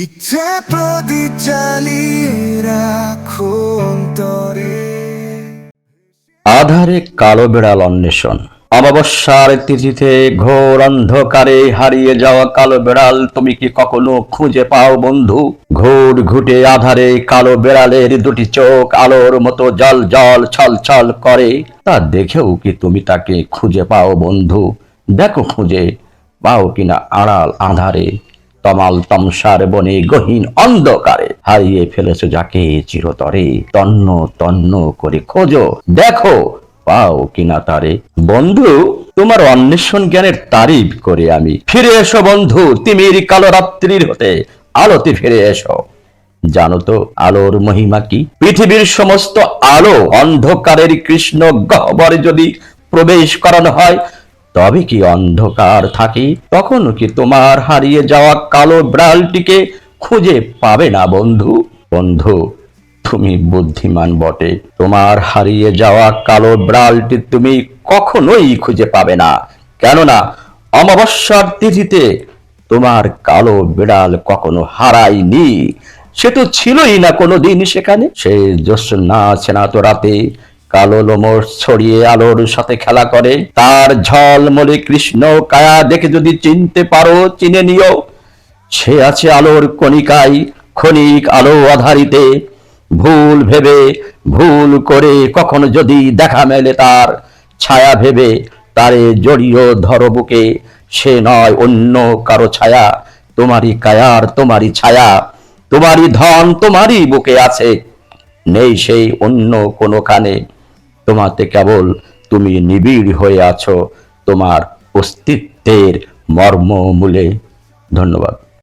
ইচ্ছে প্রদীপ জ্বালিয়ে রাখো অন্তরে। আধারে কালো বিড়াল অন্বেষণ। অমাবস্যার তিথিতে ঘোর অন্ধকারে হারিয়ে যাওয়া কালো বেড়াল, তুমি কি কখনো খুঁজে পাও বন্ধু? ঘুট ঘুটে আধারে কালো বেড়ালের দুটি চোখ আলোর মতো জল জল ছল ছল করে। তা দেখেও কি তুমি তাকে খুঁজে পাও বন্ধু? দেখো খুঁজে পাও কিনা আড়াল আধারে। তমাল তমসার বনে গহীন অন্ধকারে হারিয়ে ফেলেছো যাকে চিরতরে। তন্ন তন্ন করে খোঁজো, দেখো, পাও কিনা তারে। বন্ধু, তোমার অন্বেষণ জ্ঞানের তারিফ করে আমি। ফিরে এসো বন্ধু, তিমির কালো রাত্রির হতে। আলোতে ফিরে এসো। জানো তো, আলোর মহিমা কি? পৃথিবীর সমস্ত আলো অন্ধকারের কৃষ্ণ গহ্বরে যদি প্রবেশ করানো হয় তবে কি অন্ধকার থাকে? তখন কি তোমার হারিয়ে যাওয়া কালো ব্রালটিকে খুঁজে পাবে না বন্ধু? বন্ধু, তুমি বুদ্ধিমান বটে। তোমার হারিয়ে যাওয়া কালো ব্রালটি তুমি কখনোই খুঁজে পাবে না। কেননা, অমাবস্যার তিথিতে তোমার কালো বিড়াল কখনো হারায়নি। সে তো ছিলই না কোনোদিন সেখানে। সে জ্যোৎস্না না তো রাতে কালো লোমর ছড়িয়ে আলোর সাথে খেলা করে। তার ঝলমলে কৃষ্ণ কায়া দেখে যদি চিনতে পারো, চিনে নিও। সে আছে আলোর কণিকায়, ক্ষণিক আলো আধারিতে। ভুল ভেবে, ভুল করে কখনো যদি দেখা মেলে তার ছায়া ভেবে, তারে জড়িয়ে ধরো বুকে। সে নয় অন্য কারও ছায়া, তোমারই কায়ার তোমারই ছায়া। তোমারই ধন, তোমারই বুকে আছে। নেই সেই অন্য কোনো কানে তোমাতে কেবল তুমি নিবিড় হয়ে আছো তোমার অস্তিত্বের মর্ম মূলে ধন্যবাদ।